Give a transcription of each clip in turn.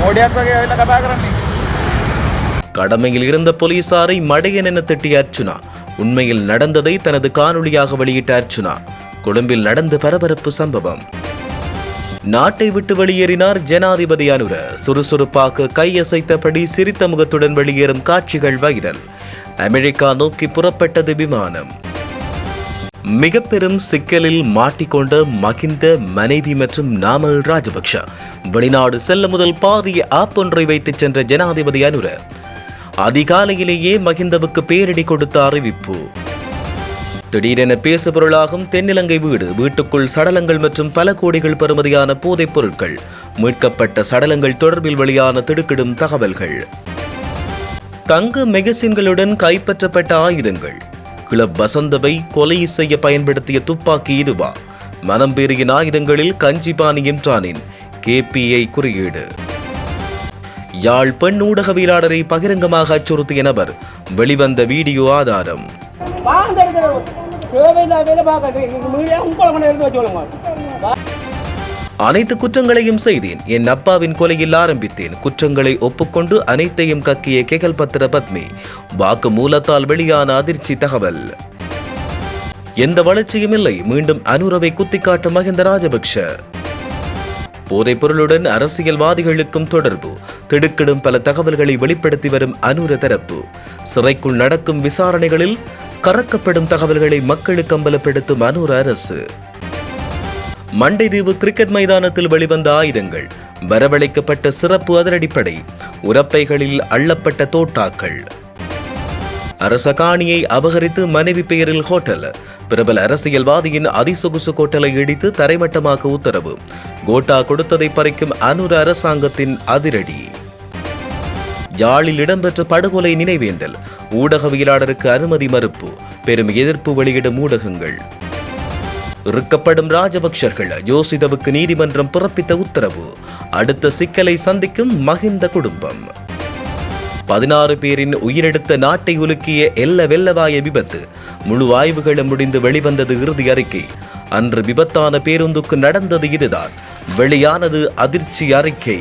மோடியாக்கு வகை என்ன கடமையில் இருந்த போலீசாரை மடையன் என திட்டிய அர்ச்சுனா உண்மையில் நடந்ததை தனது காணொளியாக வெளியிட்ட அர்ச்சுனா கொழும்பில் நடந்த பரபரப்பு சம்பவம். நாட்டை விட்டு வெளியேறினார் ஜனாதிபதி அனுர. சுறுசுறுப்பாக கையசைத்தபடி சிரித்த முகத்துடன் வெளியேறும் காட்சிகள் வைரல். அமெரிக்கா நோக்கி புறப்பட்டது விமானம். மிக பெரும் சிக்கலில் மாட்டிக்கொண்ட மகிந்த மனைவி மற்றும் நாமல் ராஜபக்ஷ. வெளிநாடு செல்ல முதல் பாரிய ஆப் ஒன்றை வைத்துச் சென்ற ஜனாதிபதி அனுர. அதிகாலையிலேயே மகிந்தவுக்கு பேரடி கொடுத்த அறிவிப்பு திடீரென பேசுபொருளாகும் தென்னிலங்கை வீடு வீட்டுக்குள் சடலங்கள் மற்றும் பல கோடிகள் பெறுமதியான போதைப் பொருட்கள் மீட்கப்பட்ட சடலங்கள் தொடர்பில் வெளியான திடுக்கிடும் தகவல்கள். தங்க மெகசின்களுடன் கைப்பற்றப்பட்ட ஆயுதங்கள். கிளப் வசந்தவை கொலை செய்ய பயன்படுத்திய துப்பாக்கி இதுவா மனம் பெருகின ஆயுதங்களில் கஞ்சிபாணி என்றானின் கேபிஐ குறியீடு யாழ் பெண் ஊடகவியலாளரை பகிரங்கமாக அச்சுறுத்திய நபர் வெளிவந்த வீடியோ ஆதாரம் தேவையில்லாத வேலை பார்க்க உங்களை கொண்டு எடுத்து வச்சு அனைத்து குற்றங்களையும் செய்தேன். என் அப்பாவின் கொலையில் ஆரம்பித்தேன். குற்றங்களை ஒப்புக்கொண்டு அனைத்தையும் கக்கிய கேகல் பத்திர பத்மி. வாக்கு மூலத்தால் வெளியான அதிர்ச்சி தகவல். எந்த வளர்ச்சியும் இல்லை. மீண்டும் அனுரவை குத்திக்காட்டும் மகிந்த ராஜபக்ஷ. போதைப் பொருளுடன் அரசியல்வாதிகளுக்கும் தொடர்பு. திடுக்கிடும் பல தகவல்களை வெளிப்படுத்தி வரும் அனுர தரப்பு. சிறைக்குள் நடக்கும் விசாரணைகளில் கறக்கப்படும் தகவல்களை மக்களுக்கு அம்பலப்படுத்தும் அனுர அரசு. மண்டைதீவு கிரிக்கெட் மைதானத்தில் வெளிவந்த ஆயுதங்கள் வரவழைக்கப்பட்ட சிறப்பு அதிரடிப்படை உரப்பைகளில் அள்ளப்பட்ட தோட்டாக்கள். அரச காணியை அபகரித்து மனைவி பெயரில் ஹோட்டல் பிரபல அரசியல்வாதியின் அதிசொகுசு கோட்டலை இடித்து தரைமட்டமாக்க உத்தரவு கோட்டா கொடுத்ததை பறிக்கும் அனுர அரசாங்கத்தின் அதிரடி. யாழில் இடம்பெற்ற படுகொலை நினைவேந்தல் ஊடகவியலாளருக்கு அனுமதி மறுப்பு பெரும் எதிர்ப்பு வெளியிடும் ஊடகங்கள். இறுக்கப்படும் ராஜபக்ஷர்கள் யோசிதவுக்கு நீதிமன்றம் பிறப்பித்த உத்தரவு. அடுத்த சிக்கலை சந்திக்கும் மகிந்த குடும்பம். பதினாறு பேரின் உயிரெடுத்த நாட்டை உலுக்கிய எல்ல வெல்லவாய விபத்து. முழு ஆய்வுகளும் முடிந்து வெளிவந்தது இறுதி அறிக்கை. அன்று விபத்தான பேருந்துக்கு நடந்தது இதுதான். வெளியானது அதிர்ச்சி அறிக்கை.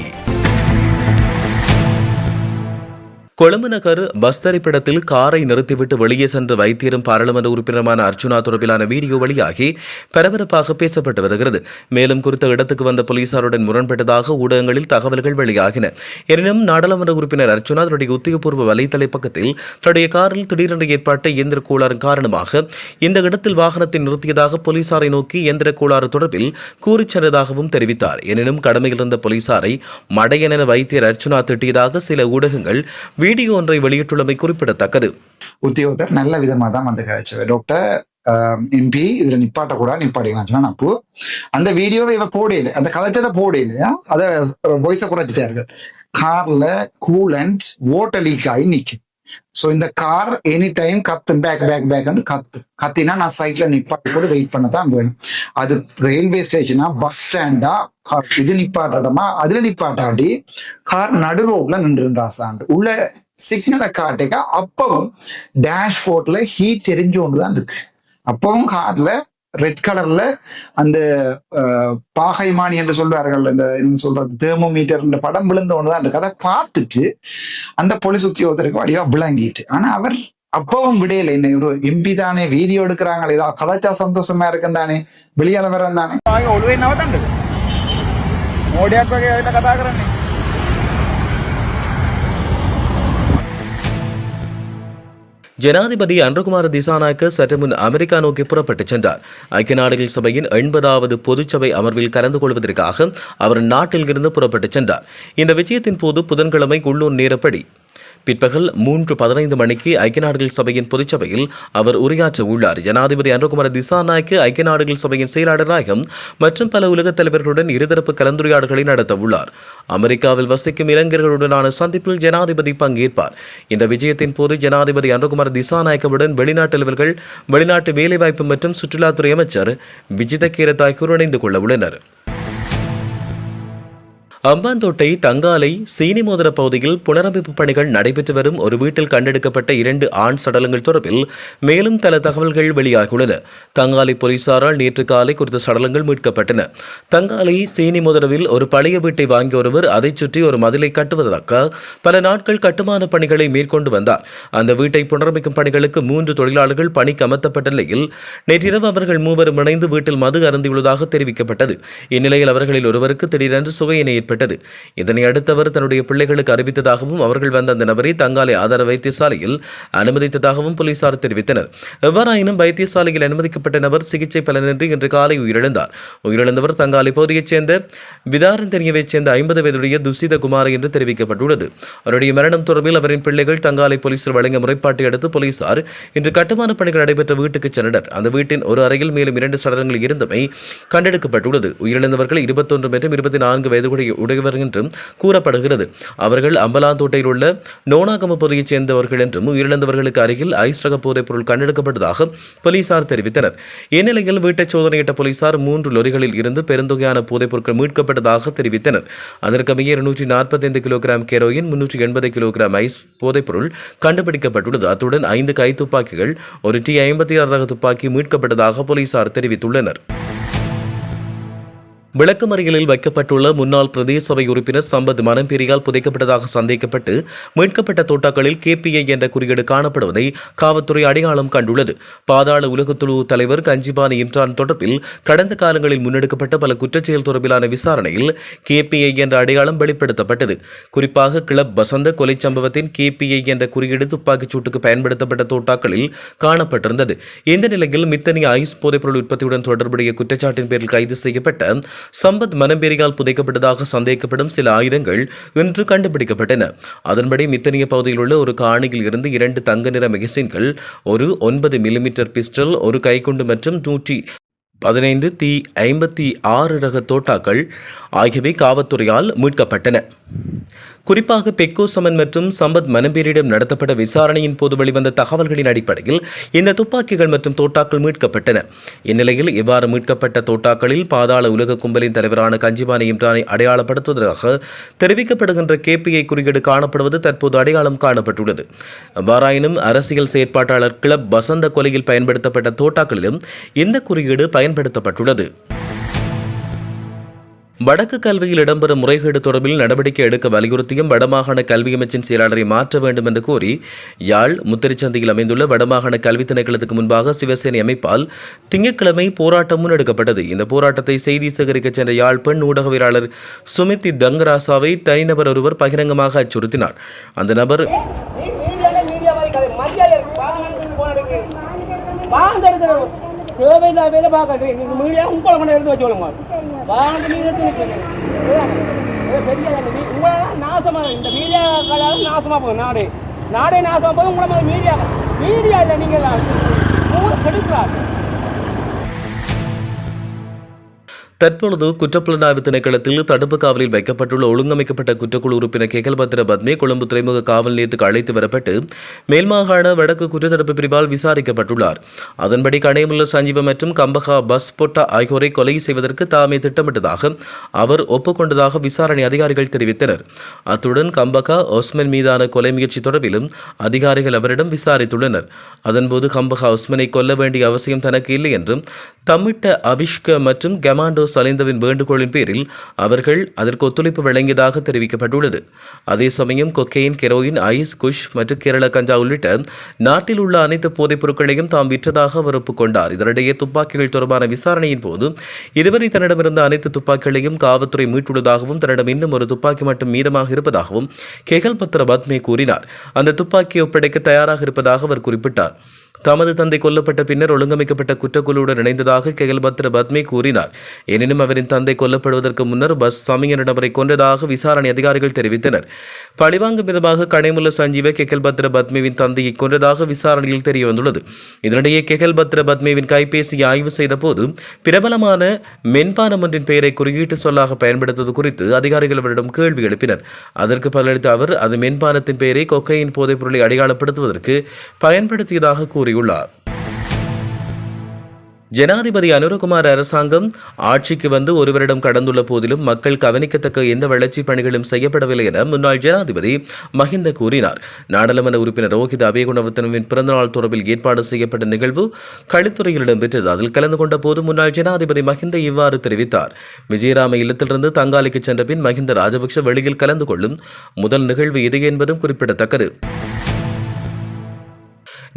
கொழும்பு நகர் பஸ் தரிப்பிடத்தில் காரை நிறுத்திவிட்டு வெளியே சென்ற வைத்தியரும் பாராளுமன்ற உறுப்பினருமான அர்ச்சுனா தொடர்பிலான வீடியோ வழியாகி பரபரப்பாக பேசப்பட்டு வருகிறது. மேலும் குறித்த இடத்துக்கு வந்த போலீசாருடன் முரண்பட்டதாக ஊடகங்களில் தகவல்கள் வெளியாகின. எனினும் நாடாளுமன்ற உறுப்பினர் அர்ச்சுனா தன்னுடைய உத்தியோகபூர்வ வலைத்தளை பக்கத்தில் தன்னுடைய காரில் திடீரென்று ஏற்பட்ட இயந்திர கோளாறு காரணமாக இந்த இடத்தில் வாகனத்தை நிறுத்தியதாக போலீசாரை நோக்கி இயந்திர கோளாறு தொடர்பில் கூறிச் சென்றதாகவும் தெரிவித்தார். எனினும் கடமையில் இருந்த போலீசாரை மடையன வைத்தியர் அர்ச்சுனா திட்டியதாக சில ஊடகங்கள் வீடியோ ஒன்றை வெளியிட்டுள்ளமை குறிப்பிடத்தக்கது. உத்தியோகத்தர் நல்ல விதமா தான் வந்து கழிச்சவர். டாக்டர் எம்பி இதுல நிப்பாட்ட கூட நிப்பாட்டிக்கலாம் சொன்னா அப்போ அந்த வீடியோவை இவ போடையில அந்த கதைச்சதை போடையிலையா அதை வாய்ஸை குறைச்சிட்டார்கள். கார்ல கூலண்ட் ஓட்ட லீக் ஆகி நிக்குது. ஸோ இந்த கார் எனி டைம் கத்து பேக் பேக் பேக்னு கத்து. கத்தினா நான் சைட்ல நிப்பாட்டி கூட வெயிட் பண்ண தான் வேணும். அது ரயில்வே ஸ்டேஷனா பஸ் ஸ்டாண்டா இது நிப்பாட்டமா அதுல நிப்பாட்டாடி கார் நடு ரோட்ல நின்றுன்றாசாண்டு உள்ள சிக்னலை காட்டிக்க அப்பவும் டேஷ்போர்ட்ல ஹீட் தெரிஞ்சு கொண்டு தான் இருக்கு. அப்பவும் கார்ல ரெட் கலர்ல அந்த பாகைமானி என்று சொல்வார்கள். இந்த என்ன சொல்றது தேர்மோமீட்டர் என்ற படம் விழுந்த ஒண்ணுதான் இருக்கு அதை பார்த்துட்டு அந்த போலீஸ் உத்தியோகத்திற்கு வடிவா விளங்கிட்டு. ஆனா அவர் அப்பவும் விடையில என்ன ஒரு எம்பி தானே வீடியோ எடுக்கிறாங்களே ஏதாவது கதாச்சா சந்தோஷமா இருக்கும் தானே வெளியால வரேன் தானே? ஒழுவே என்ன தான் மோடியாக்கு கதாகிறேன் ஜனாதிபதி அன்றகுமார திசாநாயக்க சற்று முன் அமெரிக்கா நோக்கி புறப்பட்டுச் சென்றார். ஐக்கிய நாடுகள் சபையின் எண்பதாவது பொதுச்சபை அமர்வில் கலந்து கொள்வதற்காக அவர் நாட்டில் இருந்து புறப்பட்டுச் சென்றார். இந்த விஜயத்தின் போது புதன்கிழமை உள்ளூர் நேரப்படி பிற்பகல் மூன்று பதினைந்து மணிக்கு ஐக்கிய நாடுகள் சபையின் பொதுச்சபையில் அவர் உரையாற்ற உள்ளார். ஜனாதிபதி அன்றகுமார திசாநாயக்கு ஐக்கிய நாடுகள் சபையின் செயலாளராகும் மற்றும் பல உலகத் தலைவர்களுடன் இருதரப்பு கலந்துரையாடல்களை நடத்த உள்ளார். அமெரிக்காவில் வசிக்கும் இளைஞர்களுடனான சந்திப்பில் ஜனாதிபதி பங்கேற்பார். இந்த விஜயத்தின் போது ஜனாதிபதி அன்றகுமார் திசாநாயக்கவுடன் வெளிநாட்டு தலைவர்கள் வெளிநாட்டு வேலைவாய்ப்பு மற்றும் சுற்றுலாத்துறை அமைச்சர் விஜித கீரத்தாய்க்கூர் இணைந்து கொள்ள உள்ளனர். அம்பாந்தோட்டை தங்காலை சீனிமோதர பகுதியில் புனரமைப்பு பணிகள் நடைபெற்று வரும் ஒரு வீட்டில் கண்டெடுக்கப்பட்ட இரண்டு ஆண் சடலங்கள் தொடர்பில் மேலும் பல தகவல்கள் வெளியாகியுள்ளன. தங்காலை போலீசாரால் நேற்று காலை குறித்த சடலங்கள் மீட்கப்பட்டன. தங்காலை சீனிமோதரவில் ஒரு பழைய வீட்டை வாங்கிய ஒருவர் அதைச் சுற்றி ஒரு மதிலை கட்டுவதற்காக பல நாட்கள் கட்டுமான பணிகளை மேற்கொண்டு வந்தார். அந்த வீட்டை புனரமைக்கும் பணிகளுக்கு மூன்று தொழிலாளர்கள் பணிக்கு அமர்த்தப்பட்ட நிலையில் நேற்றிரவு அவர்கள் மூவரும் இணைந்து வீட்டில் மது அருந்தியுள்ளதாக தெரிவிக்கப்பட்டது. இந்நிலையில் அவர்களில் ஒருவருக்கு திடீரென்று சுகையினை ஏற்பட்டது. இதனை அடுத்து அவர் தன்னுடைய பிள்ளைகளுக்கு அறிவித்ததாகவும் அவர்கள் வந்த அந்த நபரை தங்காலை ஆதார வைத்தியசாலையில் அனுமதித்ததாகவும் போலீசார் தெரிவித்தனர். எவ்வாறாயினும் வைத்தியசாலையில் அனுமதிக்கப்பட்ட நபர் சிகிச்சை பலனின்றி இன்று காலை உயிரிழந்தார். உயிரிழந்தவர் தங்காலை பகுதியைச் சேர்ந்த விதாரந்தெரியவைச் சேர்ந்த ஐம்பது வயதுடைய துசித குமார் என்று தெரிவிக்கப்பட்டுள்ளது. அவருடைய மரணம் தொடர்பில் அவரின் பிள்ளைகள் தங்காலை போலீசில் வழங்கிய முறைப்பாட்டை அடுத்து போலீசார் இன்று கட்டுமான பணிகள் நடைபெற்ற வீட்டுக்கு சென்றனர். அந்த வீட்டின் ஒரு அறையில் மேலும் இரண்டு சடலங்கள் இருந்தமை கண்டெடுக்கப்பட்டுள்ளது. உயிரிழந்தவர்கள் இருபத்தொன்று மற்றும் இருபத்தி நான்கு வயதுடைய உடையவர் என்றும் கூறப்படுகிறது. அவர்கள் அம்பலாந்தோட்டையில் உள்ள நோனாகம பகுதியைச் சேர்ந்தவர்கள் என்றும் உயிரிழந்தவர்களுக்கு அருகில் ஐஸ் ரக போதைப் பொருள் கண்டெடுக்கப்பட்டதாக போலீசார் தெரிவித்தனர். இந்நிலையில் வீட்டை சோதனையிட்ட போலீசார் மூன்று லொரிகளில் இருந்து பெருந்தொகையான போதைப் பொருட்கள் மீட்கப்பட்டதாக தெரிவித்தனர். அதற்கமைய இருநூற்றி நாற்பத்தைந்து கிலோகிராம் கெரோயின் முன்னூற்றி எண்பது கிலோகிராம் ஐஸ் போதைப் பொருள் கண்டுபிடிக்கப்பட்டுள்ளது. அத்துடன் ஐந்து கைத்துப்பாக்கிகள் ஒரு டி ஐம்பத்தி ஆறு ரக துப்பாக்கி மீட்கப்பட்டதாக போலீசார் தெரிவித்துள்ளனர். விளக்கமறியலில் வைக்கப்பட்டுள்ள முன்னாள் பிரதேச சபை உறுப்பினர் சம்பத் மனம்பெரியால் புதைக்கப்பட்டதாக சந்தேகப்பட்டு மீட்கப்பட்ட தோட்டாக்களில் கேபிஐ என்ற குறியீடு காணப்படுவதை காவல்துறை அடையாளம் கண்டுள்ளது. பாதாள உலகத்துழு தலைவர் கஞ்சிபானி இம்ரான் தொடர்பில் கடந்த காலங்களில் முன்னெடுக்கப்பட்ட பல குற்றச்செயல் தொடர்பிலான விசாரணையில் கேபிஐ என்ற அடையாளம் வெளிப்படுத்தப்பட்டது. குறிப்பாக கிளப் வசந்த கொலை சம்பவத்தின் கேபிஐ என்ற குறியீடு துப்பாக்கிச் சூட்டுக்கு பயன்படுத்தப்பட்ட தோட்டாக்களில் காணப்பட்டிருந்தது. இந்த நிலையில் மித்தனி ஐஸ் போதைப்பொருள் உற்பத்தியுடன் தொடர்புடைய குற்றச்சாட்டின் பேரில் கைது செய்யப்பட்ட சம்பத் மனம்பெரியால் புதைக்கப்பட்டதாக சந்தேகிக்கப்படும் சில ஆயுதங்கள் இன்று கண்டுபிடிக்கப்பட்டன. அதன்படி மித்தனிய பகுதியில் உள்ள ஒரு காணியில் இருந்து இரண்டு தங்க நிற மெகசின்கள் ஒரு ஒன்பது மில்லிமீட்டர் பிஸ்டல் ஒரு கைக்குண்டு மற்றும் நூற்றி பதினைந்து தி ஐம்பத்தி ஆறு ரக தோட்டாக்கள் ஆகியவை காவல்துறையால் மீட்கப்பட்டன. குறிப்பாக பெக்கோ சமன் மற்றும் சம்பத் மனம்பேரிடம் நடத்தப்பட்ட விசாரணையின் போது வெளிவந்த தகவல்களின் அடிப்படையில் இந்த துப்பாக்கிகள் மற்றும் தோட்டாக்கள் மீட்கப்பட்டன. இந்நிலையில் இவ்வாறு மீட்கப்பட்ட தோட்டாக்களில் பாதாள உலக கும்பலின் தலைவரான கஞ்சிபானி இம்ரானை அடையாளப்படுத்துவதற்காக தெரிவிக்கப்படுகின்ற கேபிஐ குறியீடு காணப்படுவது தற்போது அடையாளம் காணப்பட்டுள்ளது. அவ்வாறாயினும் அரசியல் செயற்பாட்டாளர் கிளப் வசந்த கொலையில் பயன்படுத்தப்பட்ட தோட்டாக்களிலும் இந்த குறியீடு பயன்படுத்தப்பட்டுள்ளது. வடக்கு கல்வியில் இடம்பெறும் முறைகேடு தொடர்பில் நடவடிக்கை எடுக்க வலியுறுத்தியும் வடமாகாண கல்வி அமைச்சின் செயலாளரை மாற்ற வேண்டும் என்று கோரி யாழ் முத்திரைச்சந்தையில் அமைந்துள்ள வடமாகாண கல்வி திணைக்களத்துக்கு முன்பாக சிவசேனை அமைப்பால் திங்கட்கிழமை போராட்டம் முன்னெடுக்கப்பட்டது. இந்த போராட்டத்தை செய்தி சேகரிக்க சென்ற யாழ் பெண் ஊடகவியலாளர் சுமித்தி தங்கராசாவை தனிநபர் ஒருவர் பகிரங்கமாக அச்சுறுத்தினார். அந்த நபர் நீ தேவையில்லா வேலை பார்க்காது நீங்க மீடியா உங்களை கொண்டு எடுத்து வச்சுக்கோங்க வாங்க நீங்க எடுத்து வச்சுக்கோங்க பெரிய உங்களெல்லாம் நாசமா இந்த மீடியா கலாலும் நாசமா போகுது நாடு. நாடே நாசமா போகுது உங்களை மாதிரி மீடியா மீடியா இல்லை நீங்க ஊரை கெடுக்கிறாங்க தற்பொழுது குற்றப்புலனாய்வு திணைக்களத்தில் தடுப்பு காவலில் வைக்கப்பட்டுள்ள ஒழுங்கமைக்கப்பட்ட குற்றக்குழு உறுப்பினர் கேகல்பத்திர பத்மி கொழும்பு துறைமுக காவல் நிலையத்துக்கு அழைத்து வரப்பட்டு மேல்மாகாண வடக்கு குற்றத்தடுப்பு பிரிவால் விசாரிக்கப்பட்டுள்ளார். அதன்படி கணையமுள்ள சஞ்சீவ மற்றும் கம்பகா பஸ் பொட்டா ஆகியோரை கொலை செய்வதற்கு தாமே திட்டமிட்டதாக அவர் ஒப்புக்கொண்டதாக விசாரணை அதிகாரிகள் தெரிவித்தனர். அத்துடன் கம்பகா ஒஸ்மன் மீதான கொலை முயற்சி தொடர்பிலும் அதிகாரிகள் அவரிடம் விசாரித்துள்ளனர். அதன்போது கம்பகா ஒஸ்மனை கொல்ல வேண்டிய அவசியம் தனக்கு இல்லை என்றும் தமிட்ட அபிஷ்க மற்றும் கமாண்டோ சலிந்தவின் வேண்டுகோளின் பேரில் அவர்கள் அதற்கு ஒத்துழைப்பு வழங்கியதாக தெரிவிக்கப்பட்டுள்ளது. அதே சமயம் கொக்கெயின் கெரோயின் ஐஸ் குஷ் மற்றும் கேரள கஞ்சா உள்ளிட்ட நாட்டில் உள்ள அனைத்து போதைப் பொருட்களையும் தாம் விற்றதாக அவர் ஒப்புக்கொண்டார். இதனிடையே துப்பாக்கிகள் தொடர்பான விசாரணையின் போது இதுவரை தன்னிடமிருந்த அனைத்து துப்பாக்கிகளையும் காவல்துறை மீட்டுள்ளதாகவும் தன்னிடம் இன்னும் ஒரு துப்பாக்கி மட்டும் மீதமாக இருப்பதாகவும் கெகல் பத்ர பத்மே கூறினார். அந்த துப்பாக்கியை ஒப்படைக்க தயாராக இருப்பதாக அவர் குறிப்பிட்டார். தமது தந்தை கொல்லப்பட்ட பின்னர் ஒழுங்கமைக்கப்பட்ட குற்றக்குழுவுடன் இணைந்ததாக கெகல்பத்ர பத்மே கூறினார். எனினும் அவரின் தந்தை கொல்லப்படுவதற்கு முன்னர் பஸ் சமய நபரை கொன்றதாக விசாரணை அதிகாரிகள் தெரிவித்தனர். பழிவாங்கும் விதமாக கடைமுள்ள சஞ்சீவ கெகல்பத்ர பத்மேவின் தந்தையை கொன்றதாக விசாரணையில் தெரியவந்துள்ளது. இதனிடையே கெகல்பத்ர பத்மேவின் கைபேசியை ஆய்வு செய்தபோது பிரபலமான மென்பானம் ஒன்றின் பெயரை குறியீட்டு சொல்லாக பயன்படுத்துவது குறித்து அதிகாரிகள் அவரிடம் கேள்வி எழுப்பினர். அதற்கு பதிலளித்த அவர் அது மென்பானத்தின் பெயரை கொக்கையின் போதைப் பொருளை அடையாளப்படுத்துவதற்கு பயன்படுத்தியதாக கூறியுள்ளார். ஜனாதிபதி அனுரகுமார் அரசாங்கம் ஆட்சிக்கு வந்து ஒரு வருடம் கடந்துள்ள போதிலும் மக்கள் கவனிக்கத்தக்க எந்த வளர்ச்சி பணிகளும் செய்யப்படவில்லை என முன்னாள் ஜனாதிபதி மஹிந்த கூறினார். நாடாளுமன்ற உறுப்பினர் ரோஹித் அபேகுணவர்த்தனவின் பிறந்தநாள் தொடர்பில் ஏற்பாடு செய்யப்பட்ட நிகழ்வு களித்துறையில் இடம்பெற்றது. அதில் கலந்து கொண்ட போது முன்னாள் ஜனாதிபதி மஹிந்த இவ்வாறு தெரிவித்தார். விஜயராம இல்லத்திலிருந்து தங்காலிக்கு சென்ற பின் மஹிந்த ராஜபக்ஷ வெளியில் கலந்து கொள்ளும் முதல் நிகழ்வு இது என்பதும் குறிப்பிடத்தக்கது.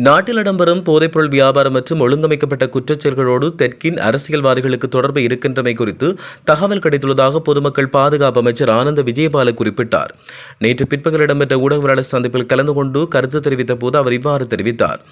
நாட்டில் இடம்பெறும் போதைப்பொருள் வியாபாரம் மற்றும் ஒழுங்கமைக்கப்பட்ட குற்றச்செயல்களோடு தெற்கின் அரசியல்வாதிகளுக்கு தொடர்பு இருக்கின்றமை குறித்து தகவல் கிடைத்துள்ளதாக பொதுமக்கள் பாதுகாப்பு அமைச்சர் ஆனந்த விஜயபால குறிப்பிட்டார். நேற்று பிற்பகல் இடம்பெற்ற ஊடகவியலாளர் சந்திப்பில் கலந்து கொண்டு கருத்து தெரிவித்த போது அவர் இவ்வாறு தெரிவித்தார்.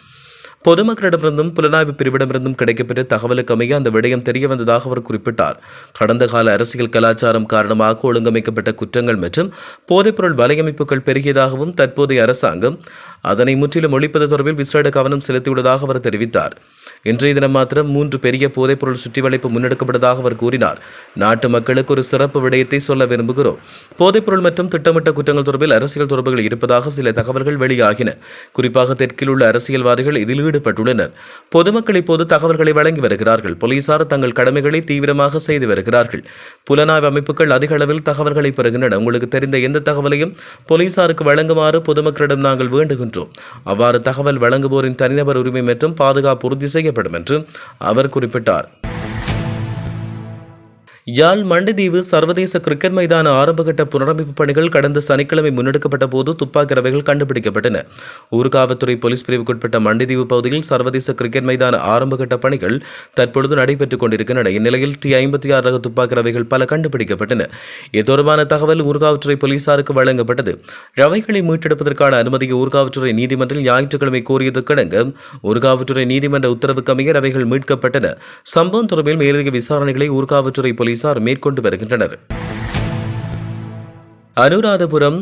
பொதுமக்களிடமிருந்தும் புலனாய்வு பிரிவிடமிருந்தும் கிடைக்கப்பெற்ற தகவலுக்கு அமைய அந்த விடயம் தெரிய வந்ததாக அவர் குறிப்பிட்டார். கடந்த கால அரசியல் கலாச்சாரம் காரணமாக ஒழுங்கமைக்கப்பட்ட குற்றங்கள் மற்றும் போதைப்பொருள் வலையமைப்புகள் பெருகியதாகவும் தற்போதைய அரசாங்கம் அதனை முற்றிலும் ஒழிப்பது தொடர்பில் விசேட கவனம் செலுத்தியுள்ளதாக அவர் தெரிவித்தார். இன்றைய தினம் மாத்திரம் மூன்று பெரிய போதைப்பொருள் சுற்றி வளைப்பு முன்னெடுக்கப்பட்டதாக அவர் கூறினார். நாட்டு மக்களுக்கு ஒரு சிறப்பு விடயத்தை சொல்ல விரும்புகிறோம். போதைப்பொருள் மற்றும் திட்டமிட்ட குற்றங்கள் தொடர்பில் அரசியல் தொடர்புகள் இருப்பதாக சில தகவல்கள் வெளியாகின. குறிப்பாக தெற்கில் உள்ள அரசியல்வாதிகள் இதில் ஈடுபட்டுள்ளனர். பொதுமக்கள் இப்போது தகவல்களை வழங்கி வருகிறார்கள். போலீசார் தங்கள் கடமைகளை தீவிரமாக செய்து வருகிறார்கள். புலனாய்வு அமைப்புகள் அதிக அளவில் தகவல்களை பெறுகின்றன. உங்களுக்கு தெரிந்த எந்த தகவலையும் போலீசாருக்கு வழங்குமாறு பொதுமக்களிடம் நாங்கள் வேண்டுகின்றோம். அவ்வாறு தகவல் வழங்குவோரின் தனிநபர் உரிமை மற்றும் பாதுகாப்பு உறுதி செய்யப்படும் என்று அவர் குறிப்பிட்டார். யாழ் மண்டிதீவு சர்வதேச கிரிக்கெட் மைதான ஆரம்பகட்ட புனரமைப்பு பணிகள் கடந்த சனிக்கிழமை முன்னெடுக்கப்பட்ட போது துப்பாக்கி ரவைகள் கண்டுபிடிக்கப்பட்டன. ஊர்காவல்துறை போலீஸ் பிரிவுக்குட்பட்ட மண்டிதீவு பகுதியில் சர்வதேச கிரிக்கெட் மைதான ஆரம்பகட்ட பணிகள் தற்பொழுது நடைபெற்றுக் கொண்டிருக்கின்றன. இந்நிலையில் டி ஐம்பத்தி ஆறு ரக துப்பாக்கி ரவைகள் பல கண்டுபிடிக்கப்பட்டன. இது தொடர்பான தகவல் ஊர்காவல்துறை போலீசாருக்கு வழங்கப்பட்டது. ரவைகளை மீட்டெடுப்பதற்கான அனுமதியை ஊர்காவல்துறை நீதிமன்றில் ஞாயிற்றுக்கிழமை கோரியதற்கிணங்க ஊர்காவல்துறை நீதிமன்ற உத்தரவுக்கு அமைய ரவைகள் மீட்கப்பட்டன. சம்பவம் தொடர்பில் மேலதிக விசாரணைகளை ஊர்காவல்துறை போலீசார் மேற்கொண்டு வருகின்றனர். அனுராதபுரம்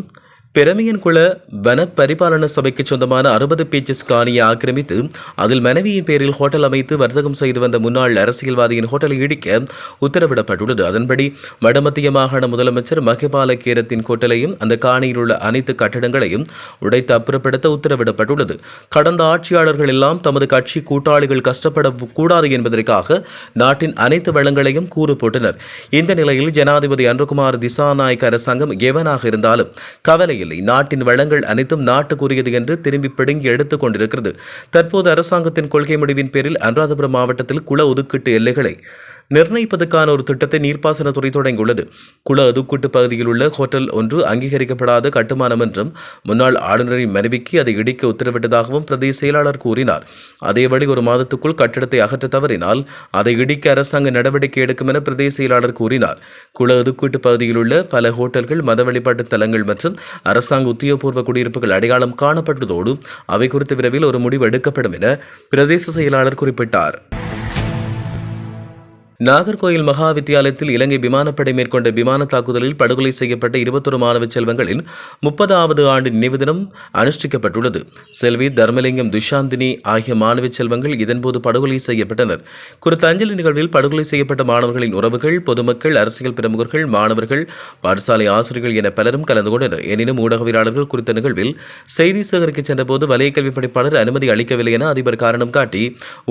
பெரமியன்குள வன பரிபாலன சபைக்கு சொந்தமான அறுபது பேச்சஸ் காணியை ஆக்கிரமித்து அதில் மனைவியின் பேரில் ஹோட்டல் அமைத்து வர்த்தகம் செய்து வந்த முன்னாள் அரசியல்வாதியின் ஹோட்டலை இடிக்க உத்தரவிடப்பட்டுள்ளது. அதன்படி வடமத்திய மாகாண முதலமைச்சர் மகிபால கீரத்தின் ஹோட்டலையும் அந்த காணியில் உள்ள அனைத்து கட்டடங்களையும் உடைத்து அப்புறப்படுத்த உத்தரவிடப்பட்டுள்ளது. கடந்த ஆட்சியாளர்கள் எல்லாம் தமது கட்சி கூட்டாளிகள் கஷ்டப்படக்கூடாது என்பதற்காக நாட்டின் அனைத்து வளங்களையும் கூறு போட்டனர் இந்த நிலையில் ஜனாதிபதி அன்ருகுமார் திசாநாயக் அரசாங்கம் எவனாக இருந்தாலும் கவலையில் இல்லை. நாட்டின் வளங்கள் அனைத்தும் நாட்டுக்குரியது என்று திரும்பி பிடுங்கி எடுத்துக் கொண்டிருக்கிறது. தற்போது அரசாங்கத்தின் கொள்கை முடிவின் பேரில் அனுராதபுரம் மாவட்டத்தில் குள ஒதுக்கீட்டு எல்லைகளை நிர்ணயிப்பதற்கான ஒரு திட்டத்தை நீர்ப்பாசனத்துறை தொடங்கியுள்ளது. குள அதுக்கூட்டு பகுதியில் உள்ள ஹோட்டல் ஒன்று அங்கீகரிக்கப்படாத கட்டுமானம் என்றும் முன்னாள் ஆளுநரின் மனைவிக்கு அதை இடிக்க உத்தரவிட்டதாகவும் பிரதேச செயலாளர் கூறினார். அதேபடி ஒரு மாதத்துக்குள் கட்டிடத்தை அகற்ற தவறினால் அதை இடிக்க அரசாங்க நடவடிக்கை எடுக்கும் என பிரதேச செயலாளர் கூறினார். குள ஒதுக்கீட்டு பகுதியில் உள்ள பல ஹோட்டல்கள் மத வழிபாட்டு தலங்கள் மற்றும் அரசாங்க உத்தியோகபூர்வ குடியிருப்புகள் அடையாளம் காணப்பட்டதோடு அவை குறித்து விரைவில் ஒரு முடிவு எடுக்கப்படும் என பிரதேச செயலாளர் குறிப்பிட்டார். நாகர்கோயில் மகா வித்தியாலயத்தில் இலங்கை விமானப்படை மேற்கொண்ட விமான தாக்குதலில் படுகொலை செய்யப்பட்ட இருபத்தொரு மாணவ செல்வங்களின் முப்பதாவது ஆண்டு நினைவு தினம் அனுஷ்டிக்கப்பட்டுள்ளது. செல்வி தர்மலிங்கம் துஷாந்தினி ஆகிய மாணவ செல்வங்கள் இதன்போது படுகொலை செய்யப்பட்டனர். குறித்த அஞ்சலி நிகழ்வில் படுகொலை செய்யப்பட்ட மாணவர்களின் உறவுகள் பொதுமக்கள் அரசியல் பிரமுகர்கள் மாணவர்கள் பாடசாலை ஆசிரியர்கள் என பலரும் கலந்து கொண்டனர். எனினும் ஊடகவியலாளர்கள் குறித்த நிகழ்வில் செய்தி சேகரிக்க சென்றபோது வலய கல்வி பணிப்பாளர் அனுமதி அளிக்கவில்லை என அதிபர் காரணம் காட்டி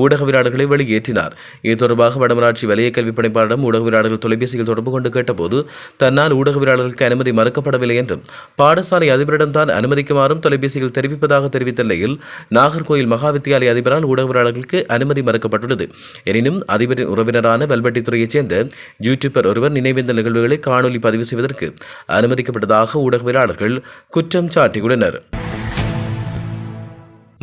ஊடகவியலாளர்களை வெளியேற்றினார். இது தொடர்பாக வடமராட்சி வலய கல்வி பணிப்பாளரிடம் ஊடகவியலாளர்கள் தொலைபேசியில் தொடர்பு கொண்டு கேட்டபோது தன்னால் ஊடகவியலாளர்களுக்கு அனுமதி மறுக்கப்படவில்லை என்றும் பாடசாலை அதிபரிடம் தான் அனுமதிக்குமாறும் தொலைபேசியில் தெரிவிப்பதாக தெரிவித்த நிலையில் நாகர்கோயில் மகாவித்தியாலய அதிபரால் ஊடகவியலாளர்களுக்கு அனுமதி மறுக்கப்பட்டுள்ளது. எனினும் அதிபரின் உறவினரான வல்வெட்டித்துறையைச் சேர்ந்த யூடியூபர் ஒருவர் நினைவேந்த நிகழ்வுகளை காணொலி பதிவு செய்வதற்கு அனுமதிக்கப்பட்டதாக ஊடகவியலாளர்கள் குற்றம் சாட்டியுள்ளனர்.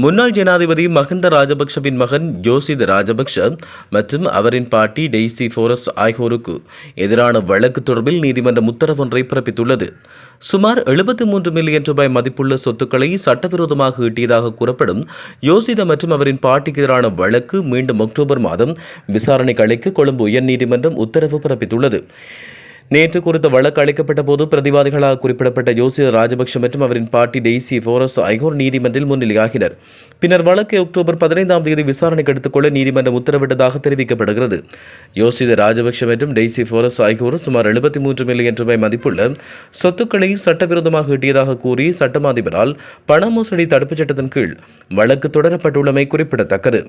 முன்னாள் ஜனாதிபதி மஹிந்த ராஜபக்ஷவின் மகன் ஜோசித் ராஜபக்ஷ மற்றும் அவரின் பாட்டி டெய்சி ஃபோரஸ் ஆகியோருக்கு எதிரான வழக்கு தொடர்பில் நீதிமன்றம் உத்தரவொன்றை பிறப்பித்துள்ளது. சுமார் எழுபத்தி மூன்று மில்லியன் ரூபாய் மதிப்புள்ள சொத்துக்களை சட்டவிரோதமாக ஈட்டியதாக கூறப்படும் யோசித மற்றும் அவரின் பாட்டிக்கு எதிரான வழக்கு மீண்டும் அக்டோபர் மாதம் விசாரணைக்கு அழைக்க கொழும்பு உயர்நீதிமன்றம் உத்தரவு பிறப்பித்துள்ளது. நேற்று குறித்த வழக்கு அளிக்கப்பட்ட போது பிரதிவாதிகளாக குறிப்பிடப்பட்ட யோசித ராஜபக்ஷ மற்றும் அவரின் பாட்டி டெய்சி ஃபோரஸ் ஆகியோர் நீதிமன்றில் முன்னிலையாகினர். பின்னர் வழக்கை அக்டோபர் பதினைந்தாம் தேதி விசாரணைக்கு எடுத்துக்கொள்ள நீதிமன்றம் உத்தரவிட்டதாக தெரிவிக்கப்படுகிறது. யோசித ராஜபக்ஷ மற்றும் டெய்சி ஃபோரஸ் ஆகியோர் சுமார் எழுபத்தி மூன்று மில்லியன் ரூபாய் மதிப்புள்ள சொத்துக்களை சட்டவிரோதமாக ஈட்டியதாக கூறி சட்டமா அதிபரால் பண மோசடி தடுப்புச் சட்டத்தின் கீழ் வழக்கு தொடரப்பட்டுள்ளமை குறிப்பிடத்தக்கது.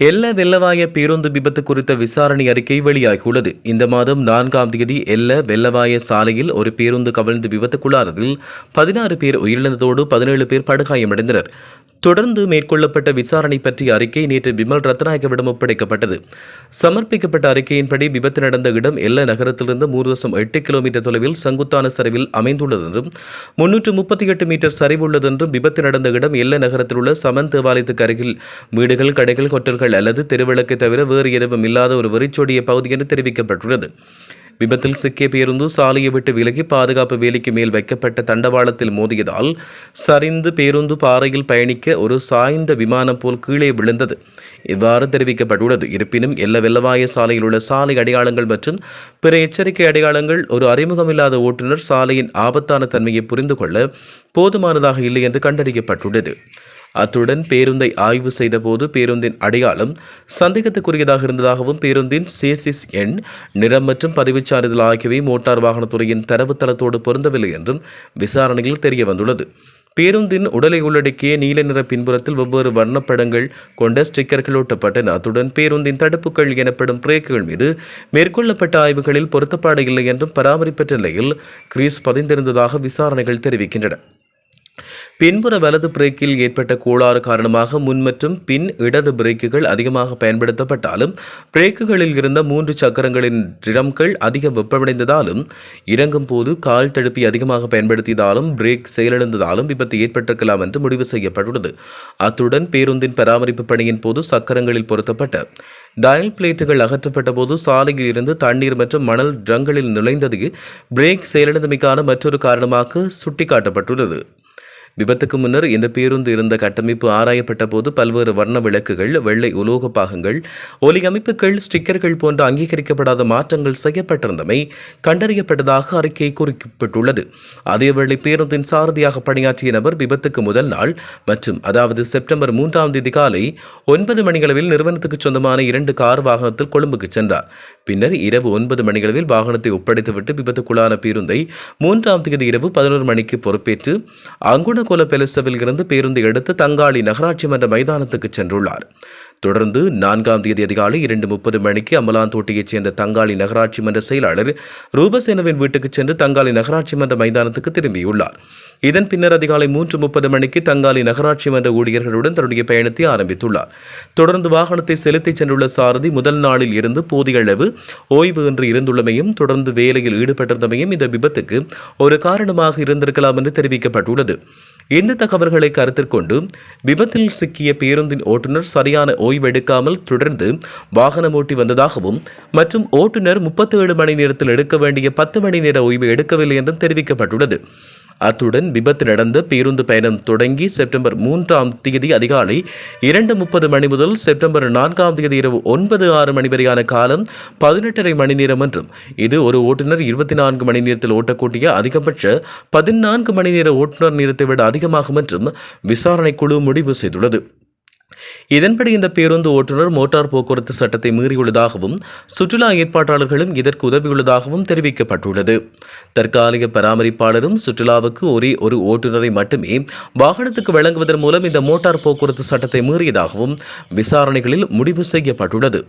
எல்ல வெள்ளவாய பேருந்து விபத்து குறித்த விசாரணை அறிக்கை வெளியாகியுள்ளது. இந்த மாதம் நான்காம் தேதி எல்ல வெள்ளவாய சாலையில் ஒரு பேருந்து கவிழ்ந்து விபத்துக்குள்ளானதில் பதினாறு பேர் உயிரிழந்ததோடு பதினேழு பேர் படுகாயமடைந்தனர். தொடர்ந்து மேற்கொள்ளப்பட்ட விசாரணை பற்றிய அறிக்கை நேற்று பிமல் ரத்நாயகவிடம் ஒப்படைக்கப்பட்டது. சமர்ப்பிக்கப்பட்ட அறிக்கையின்படி விபத்து நடந்த இடம் எல்ல நகரத்திலிருந்து மூன்று தசம் எட்டு கிலோமீட்டர் தொலைவில் செங்குத்தான சரிவில் அமைந்துள்ளது என்றும் முன்னூற்று முப்பத்தி எட்டு மீட்டர் சரிவுள்ளது என்றும் விபத்து நடந்த இடம் எல்ல நகரத்தில் உள்ள சமன் தேவாலயத்துக்கு அருகில் வீடுகள் கடைகள் ஹோட்டல்கள் அல்லது தெருவிளக்கு தவிர வேறு எதுவும் இல்லாத ஒரு வெறிச்சோடிய பகுதி என்று தெரிவிக்கப்பட்டுள்ளது. விபத்தில் சிக்கிய பேருந்து சாலையை விட்டு விலகி பாதுகாப்பு வேலைக்கு மேல் வைக்கப்பட்ட தண்டவாளத்தில் மோதியதால் சரிந்து பேருந்து பாறையில் பயணிக்க ஒரு சாய்ந்த விமானம் போல் கீழே விழுந்தது. இவ்வாறு தெரிவிக்கப்பட்டுள்ளது. இருப்பினும் எல்ல வெள்ளவாய சாலையில் உள்ள சாலை அடையாளங்கள் மற்றும் பிற எச்சரிக்கை அடையாளங்கள் ஒரு அறிமுகமில்லாத ஓட்டுநர் சாலையின் ஆபத்தான தன்மையை புரிந்து கொள்ள போதுமானதாக இல்லை என்று கண்டறியப்பட்டுள்ளது. அத்துடன் பேருந்தை ஆய்வு செய்தபோது பேருந்தின் அடையாளம் சந்தேகத்துக்குரியதாக இருந்ததாகவும் பேருந்தின் சேசிஸ் எண் நிறம் மற்றும் பதிவுச் சான்றிதழ் ஆகியவை மோட்டார் வாகனத்துறையின் தரவுத்தளத்தோடு பொருந்தவில்லை என்றும் விசாரணையில் தெரிய வந்துள்ளது பேருந்தின் உடலை உள்ளடக்கிய நீல நிற பின்புறத்தில் வெவ்வேறு வர்ணப்படங்கள் கொண்ட ஸ்டிக்கர்கள் ஒட்டப்பட்டன. அத்துடன் பேருந்தின் தடுப்புகள் எனப்படும் பிரேக்குகள் மீது மேற்கொள்ளப்பட்ட ஆய்வுகளில் பொருத்தப்பாடு இல்லை என்றும் பராமரிப்பற்ற நிலையில் கிரீஸ் பதிந்திருந்ததாக விசாரணைகள் தெரிவிக்கின்றன. பின்புற வலது பிரேக்கில் ஏற்பட்ட கோளாறு காரணமாக முன் மற்றும் பின் இடது பிரேக்குகள் அதிகமாக பயன்படுத்தப்பட்டாலும் பிரேக்குகளில் இருந்த மூன்று சக்கரங்களின் ட்ரம்கள் அதிக வெப்பமடைந்ததாலும் இறங்கும் போது கால் தடுப்பி அதிகமாக பயன்படுத்தியதாலும் பிரேக் செயலிழந்ததாலும் விபத்து ஏற்பட்டிருக்கலாம் என்று முடிவு செய்யப்பட்டுள்ளது. அத்துடன் பேருந்தின் பராமரிப்பு பணியின் போது சக்கரங்களில் பொருத்தப்பட்ட டயல் பிளேட்டுகள் அகற்றப்பட்ட போது சாலையில் இருந்து தண்ணீர் மற்றும் மணல் ட்ரங்களில் நுழைந்தது பிரேக் செயலிழந்தமைக்கான மற்றொரு காரணமாக சுட்டிக்காட்டப்பட்டுள்ளது. விபத்துக்கு முன்னர் இந்த பேருந்து இருந்த கட்டமைப்பு ஆராயப்பட்ட போது பல்வேறு வர்ண விளக்குகள் வெள்ளை உலோக பாகங்கள் ஒலி அமைப்புகள் ஸ்டிக்கர்கள் போன்ற அங்கீகரிக்கப்படாத மாற்றங்கள் செய்யப்பட்டிருந்தமை கண்டறியப்பட்டதாக அறிக்கை குறிப்பிட்டுள்ளது அதேவேளை பேருந்தின் சாரதியாக பணியாற்றிய நபர் விபத்துக்கு முதல் நாள் மற்றும் அதாவது செப்டம்பர் மூன்றாம் தேதி காலை ஒன்பது மணிகளவில் நிறுவனத்துக்கு சொந்தமான இரண்டு கார் வாகனத்தில் கொழும்புக்கு சென்றார். பின்னர் இரவு ஒன்பது மணிகளவில் வாகனத்தை ஒப்படைத்துவிட்டு விபத்துக்குள்ளான பேருந்தை மூன்றாம் தேதி இரவு பதினோரு மணிக்கு பொறுப்பேற்று அங்குணகோல பெலசவில் இருந்து பேருந்தை எடுத்து தங்காளி நகராட்சி மன்ற மைதானத்துக்கு சென்றுள்ளார். தொடர்ந்து நான்காம் தேதி அதிகாலை இரண்டு முப்பது மணிக்கு அமலாந்தோட்டையைச் சேர்ந்த தங்காளி நகராட்சி மன்ற செயலாளர் ரூபசேனவின் வீட்டுக்கு சென்று தங்காளி நகராட்சி மன்ற மைதானத்துக்கு திரும்பியுள்ளார். இதன் பின்னர் அதிகாலை மூன்று முப்பது மணிக்கு தங்காளி நகராட்சி மன்ற ஊழியர்களுடன் தன்னுடைய பயணத்தை ஆரம்பித்துள்ளார். தொடர்ந்து வாகனத்தை செலுத்திச் சென்றுள்ள சாரதி முதல் நாளில் இருந்து போதிய அளவு ஓய்வு இன்றி இருந்துள்ளமையும் தொடர்ந்து வேலையில் ஈடுபட்டிருந்தமையும் இந்த விபத்துக்கு ஒரு காரணமாக இருந்திருக்கலாம் என்று தெரிவிக்கப்பட்டுள்ளது. இந்த தகவல்களை கருத்தில் கொண்டு விபத்தில் சிக்கிய பேருந்தின் ஓட்டுநர் சரியான ஓய்வெடுக்காமல் தொடர்ந்து வாகனம் ஓட்டி வந்ததாகவும் மற்றும் ஓட்டுநர் முப்பத்தி ஏழு மணி நேரத்தில் எடுக்க வேண்டிய பத்து மணி நேர ஓய்வு எடுக்கவில்லை என்றும் தெரிவிக்கப்பட்டுள்ளது. அத்துடன் விபத்து நடந்த பேருந்து பயணம் தொடங்கி செப்டம்பர் மூன்றாம் தேதி அதிகாலை இரண்டு முப்பது மணி முதல் செப்டம்பர் நான்காம் தேதி இரவு ஒன்பது ஆறு மணி வரையான காலம் பதினெட்டரை மணி நேரம் என்றும் இது ஒரு ஓட்டுநர் இருபத்தி நான்கு மணி நேரத்தில் ஓட்டக்கூடிய அதிகபட்ச பதினான்கு மணி நேர ஓட்டுநர் நேரத்தை விட அதிகமாகும் என்றும் விசாரணை குழு முடிவு செய்துள்ளது. இதன்படி இந்த பேருந்து ஓட்டுநர் மோட்டார் போக்குவரத்து சட்டத்தை மீறியுள்ளதாகவும் சுற்றுலா ஏற்பாட்டாளர்களும் இதற்கு உதவியுள்ளதாகவும் தெரிவிக்கப்பட்டுள்ளது. தற்காலிக பராமரிப்பாளரும் சுற்றுலாவுக்கு ஒரே ஒரு ஓட்டுநரை மட்டுமே வாகனத்துக்கு வழங்குவதன் மூலம் இந்த மோட்டார் போக்குவரத்து சட்டத்தை மீறியதாகவும் விசாரணைகளில் முடிவு செய்யப்பட்டுள்ளது.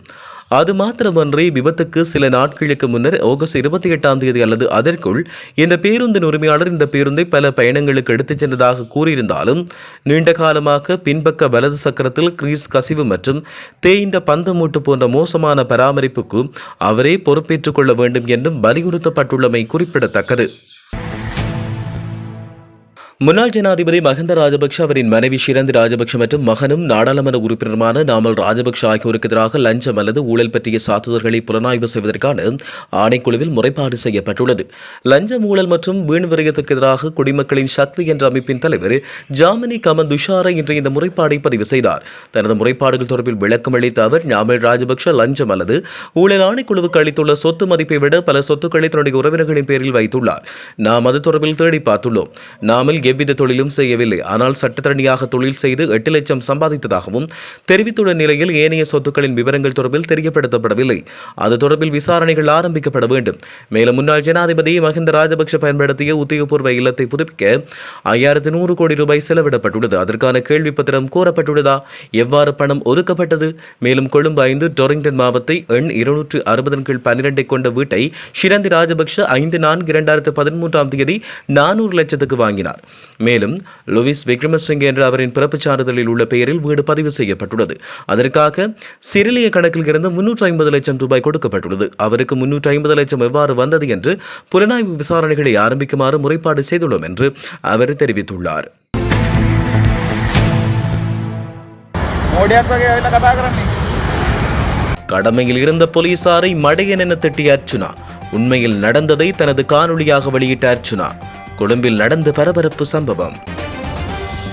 அது மாத்திரமன்றி விபத்துக்கு சில நாட்களுக்கு முன்னர் ஆகஸ்ட் இருபத்தி எட்டாம் தேதி அல்லது அதற்குள் இந்த பேருந்தின் உரிமையாளர் இந்த பேருந்தை பல பயணங்களுக்கு எடுத்துச் சென்றதாக கூறியிருந்தாலும் நீண்ட காலமாக பின்பக்க வலது சக்கரத்தில் கிரீஸ் கசிவு மற்றும் தேய்ந்த பந்து மூட்டு போன்ற மோசமான பராமரிப்புக்கு அவரே பொறுப்பேற்றுக் கொள்ள வேண்டும் என்றும் வலியுறுத்தப்பட்டுள்ளமை குறிப்பிடத்தக்கது. முன்னாள் ஜனாதிபதி மஹிந்த ராஜபக்ஷ அவரின் மனைவி ஷிரந்தி ராஜபக்ஷ மற்றும் மகனும் நாடாளுமன்ற உறுப்பினருமான நாமல் ராஜபக்ஷ ஆகியோருக்கு எதிராக லஞ்சம் அல்லது ஊழல் பற்றிய சாத்துதல்களை புலனாய்வு செய்வதற்கான ஆணைக்குழுவில் முறைப்பாடு செய்யப்பட்டுள்ளது. லஞ்சம் ஊழல் மற்றும் வீண் விரயத்திற்கு எதிராக குடிமக்களின் சக்தி என்ற அமைப்பின் தலைவர் ஜாமினி கமன் துஷாரா இன்று இந்த முறைப்பாடை பதிவு செய்தார். தனது முறைப்பாடுகள் தொடர்பில் விளக்கம் அளித்த அவர் நாமல் ராஜபக்ஷ லஞ்சம் அல்லது ஊழல் ஆணைக்குழுவுக்கு அளித்துள்ள சொத்து மதிப்பை விட பல சொத்துக்களை தன்னுடைய உறவினர்களின் பேரில் வைத்துள்ளார். நாம் அது தொடர்பில் தேடி பார்த்துள்ளோம். நாமல் எவ்வித தொழிலும் செய்யவில்லை. ஆனால் சட்டத்தரணியாக தொழில் செய்து எட்டு லட்சம் சம்பாதித்ததாகவும் தெரிவித்துள்ள நிலையில் ஏனைய சொத்துக்களின் விவரங்கள் தொடர்பில் தெரியப்படுத்தப்படவில்லை. அது தொடர்பில் விசாரணைகள் ஆரம்பிக்கப்பட வேண்டும். மேலும் முன்னாள் ஜனாதிபதி மஹிந்த ராஜபக்ஷ பயன்படுத்திய உத்தியோகபூர்வ இல்லத்தை புதுப்பிக்க ஐயாயிரத்து நூறு கோடி ரூபாய் செலவிடப்பட்டுள்ளது. அதற்கான கேள்வி பத்திரம் கோரப்பட்டுள்ளதா எவ்வாறு பணம் ஒதுக்கப்பட்டது? மேலும் கொழும்பு ஐந்து டொரிங்டன் மாவத்தை எண் இருநூற்று அறுபதன் கீழ் பன்னிரண்டை கொண்ட வீட்டை ஷிரந்தி ராஜபக்ஷ ஐந்து நான்கு இரண்டாயிரத்து பதிமூன்றாம் தேதி நானூறு லட்சத்துக்கு வாங்கினார். மேலும் லூவிஸ் விக்ரமசிங்கே என்ற அவரின் பிறப்பு சான்றிதழில் உள்ள பெயரில் வீடு பதிவு செய்யப்பட்டுள்ளது. அதற்காக சிறிலிய கணக்கில் இருந்து முன்னூற்றி ஐம்பது லட்சம் ரூபாய் கொடுக்கப்பட்டுள்ளது. அவருக்கு முன்னூற்றி ஐம்பது லட்சம் எவ்வாறு வந்தது என்று புலனாய்வு விசாரணைகளை ஆரம்பிக்குமாறு முறைப்பாடு செய்துள்ளோம் என்று அவர் தெரிவித்துள்ளார். கடமையில் இருந்த போலீசாரை மடையன் என திட்டிய அர்ச்சுனா உண்மையில் நடந்ததை தனது காணொலியாக வெளியிட்ட அர்ச்சுனா கொழும்பில் நடந்த பரபரப்பு சம்பவம்.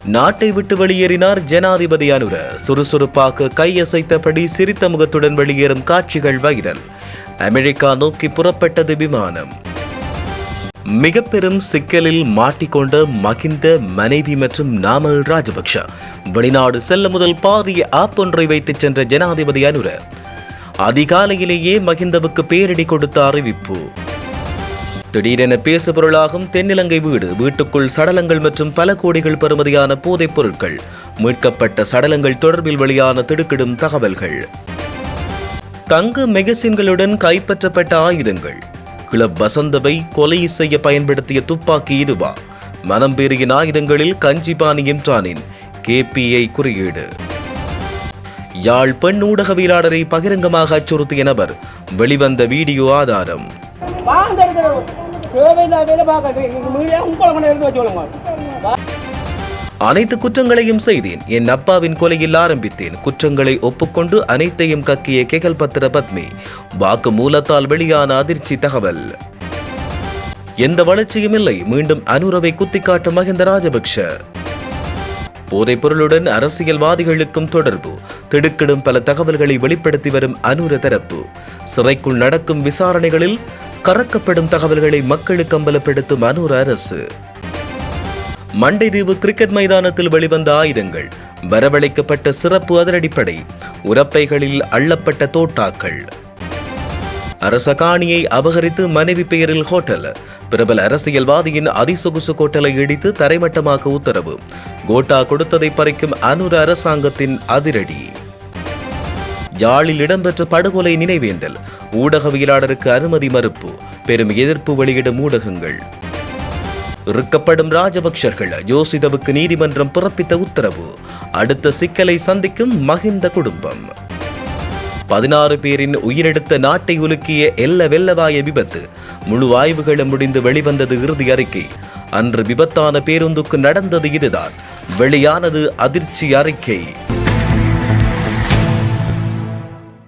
நாட்டை விட்டு வெளியேறினார் ஜனாதிபதி அனுர. சுறுசுறுப்பாக கையசைத்தபடி சிரித்த முகத்துடன் வெளியேறும் காட்சிகள் வைரல். அமெரிக்கா நோக்கி புறப்பட்டது விமானம். மிக பெரும் சிக்கலில் மாட்டிக்கொண்ட மகிந்த மனைவி மற்றும் நாமல் ராஜபக்ஷ. வெளிநாடு செல்ல முதல் பாரிய ஆப் ஒன்றை வைத்துச் சென்ற ஜனாதிபதி அனுர. அதிகாலையிலேயே மகிந்தவுக்கு பேரிடி கொடுத்த அறிவிப்பு. திடீரென பேசு பொருளாகும் தென்னிலங்கை வீடு வீட்டுக்குள் சடலங்கள் மற்றும் பல கோடிகள் பெறுமதியான போதைப் பொருட்கள் மீட்கப்பட்ட சடலங்கள் தொடர்பில் வெளியான திடுக்கிடும் தகவல்கள். தங்க மெகசின்களுடன் கைப்பற்றப்பட்ட ஆயுதங்கள். கிளப் வசந்தவை கொலை செய்ய பயன்படுத்திய துப்பாக்கி இதுவா? மனம் பெருகின் ஆயுதங்களில் கஞ்சிபாணி இம்ரானின் கேபிஐ குறியீடு. யாழ் பெண் ஊடகவியலாளரை பகிரங்கமாக அச்சுறுத்திய நபர் வெளிவந்த வீடியோ ஆதாரம். அனைத்து குற்றங்களையும் செய்தேன். என் அப்பாவின் கொலையில் ஆரம்பித்தேன். குற்றங்களை ஒப்புக்கொண்டு அனைத்தையும் கக்கிய கேகல் பத்திர பத்மி. வாக்கு மூலத்தால் வெளியான அதிர்ச்சி தகவல். எந்த வளர்ச்சியும் இல்லை. மீண்டும் அனுரவை குத்திக்காட்டும் மகிந்த ராஜபக்ஷ. போதைப் பொருளுடன் அரசியல்வாதிகளுக்கும் தொடர்பு. திடுக்கிடும் பல தகவல்களை வெளிப்படுத்தி வரும் அனுர தரப்பு. சிறைக்குள் நடக்கும் விசாரணைகளில் கறக்கப்படும் தகவல்களை மக்களுக்கு அம்பலப்படுத்தும் அனூர் அரசு. மண்டைதீவு கிரிக்கெட் மைதானத்தில் வெளிவந்த ஆயுதங்கள் வரவழைக்கப்பட்ட சிறப்பு அதிரடிப்படை உரப்பைகளில் அள்ளப்பட்ட தோட்டாக்கள். அரச காணியை அபகரித்து மனைவி பெயரில் ஹோட்டல் பிரபல அரசியல்வாதியின் அதிசொகுசு கோட்டலை இடித்து தரைமட்டமாக்க உத்தரவு கோட்டா கொடுத்ததை பறிக்கும் அனுர அரசாங்கத்தின் அதிரடி. யாழில் இடம்பெற்ற படுகொலை நினைவேந்தல் ஊடகவியலாளருக்கு அனுமதி மறுப்பு. பெரும் எதிர்ப்பு வெளியிடும் ஊடகங்கள். இறுக்கப்படும் ராஜபக்சர்கள் ஜோசிதவுக்கு நீதிமன்றம் பிறப்பித்த உத்தரவு. அடுத்த சிக்கலை சந்திக்கும் மகிந்த குடும்பம். பதினாறு பேரின் உயிரெடுத்த நாட்டை உலுக்கிய எல்ல வெல்லவாய விபத்து. முழு ஆய்வுகளும் முடிந்து வெளிவந்தது இறுதி அறிக்கை. அன்று விபத்தான பேருந்துக்கு நடந்தது இதுதான். வெளியானது அதிர்ச்சி அறிக்கை.